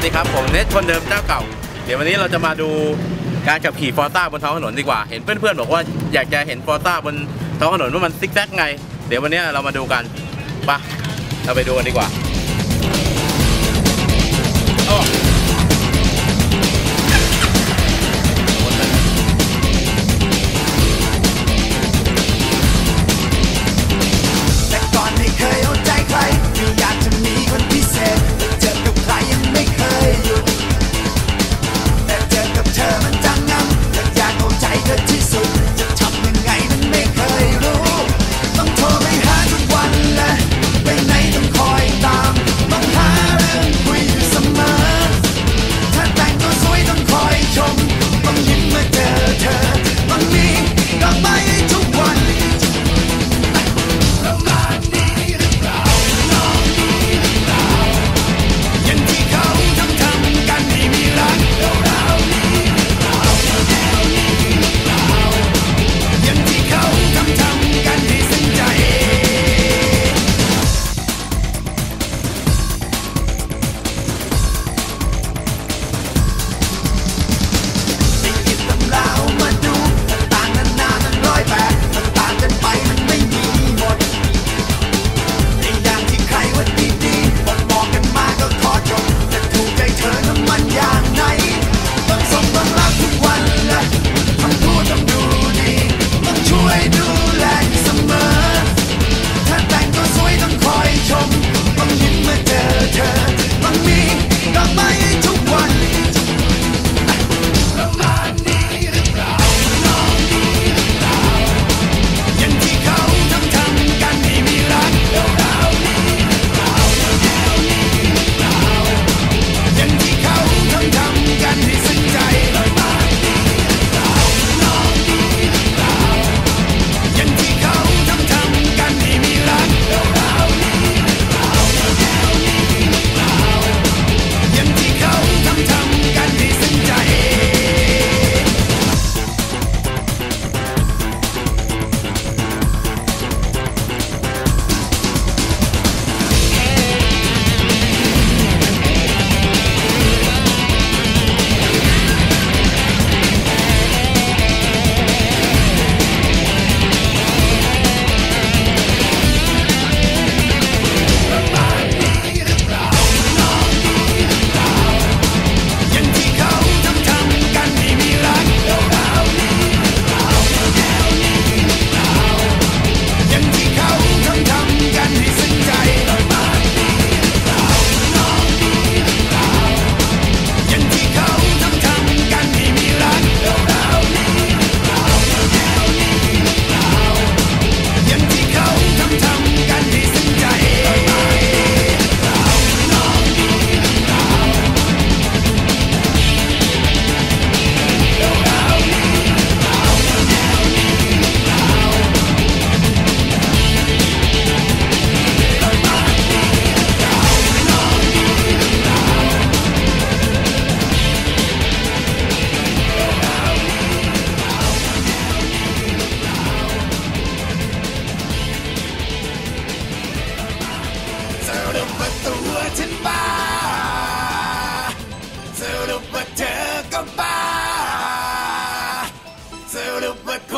วัสดีครับ ผมเน็ตคนเดิมเจ้าเก่า เดี๋ยววันนี้เราจะมาดูการขับขี่ฟอร์ต้าบนท้องถนนดีกว่า เห็นเพื่อนๆบอกว่าอยากจะเห็นฟอร์ต้าบนท้องถนนว่ามันซิกแซกไง เดี๋ยววันนี้เรามาดูกันปะเราไปดูกันดีกว่า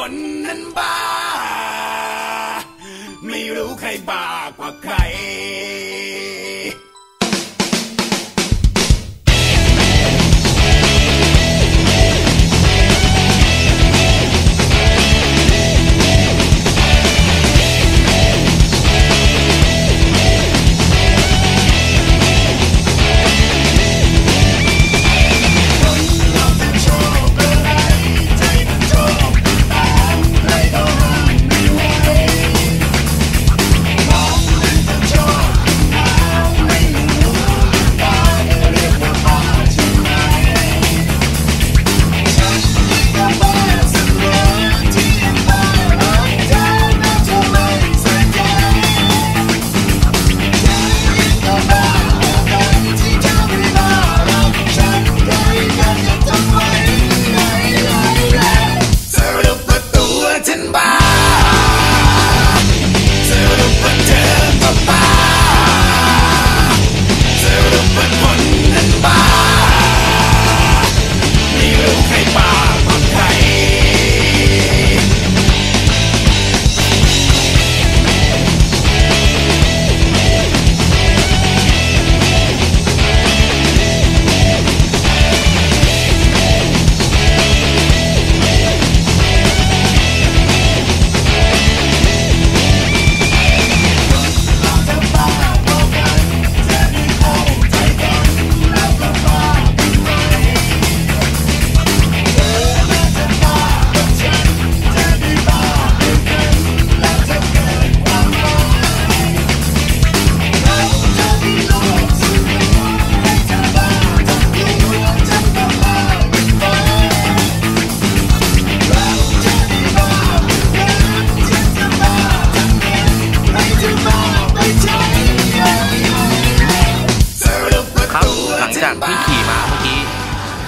คนนั้นบ้า ไม่รู้ใครบ้ากว่าใคร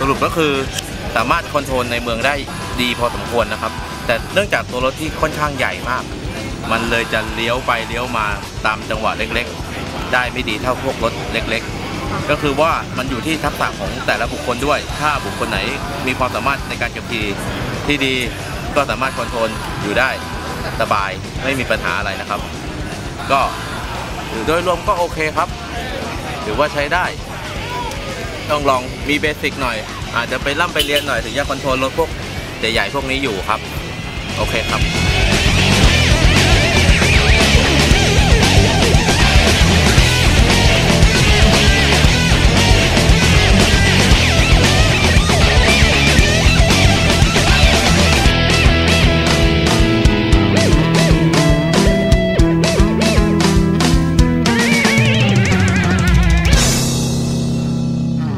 รุปก็คือสามารถคอนโทรลในเมืองได้ดีพอสมควรนะครับ แต่เนื่องจากตัวรถที่ค่อนข้างใหญ่มาก มันเลยจะเลี้ยวไปเลี้ยวมาตามจังหวะเล็กๆ ได้ไม่ดีเท่าพวกรถเล็ก ๆ ก็คือว่ามันอยู่ที่ทักษะของแต่ละบุคคลด้วย ถ้าบุคคลไหนมีความสามารถในการขับขี่ที่ดีก็สามารถคอนโทรลอยู่ได้สบายไม่มีปัญหาอะไรนะครับ ก็โดยรวมก็โอเคครับ ถือว่าใช้ได้ ต้องลองมีเบสิกหน่อย อาจจะไปร่ำไปเรียนหน่อยถึงจะคอนโทรลรถพวกใหญ่ๆพวกนี้อยู่ครับ โอเคครับ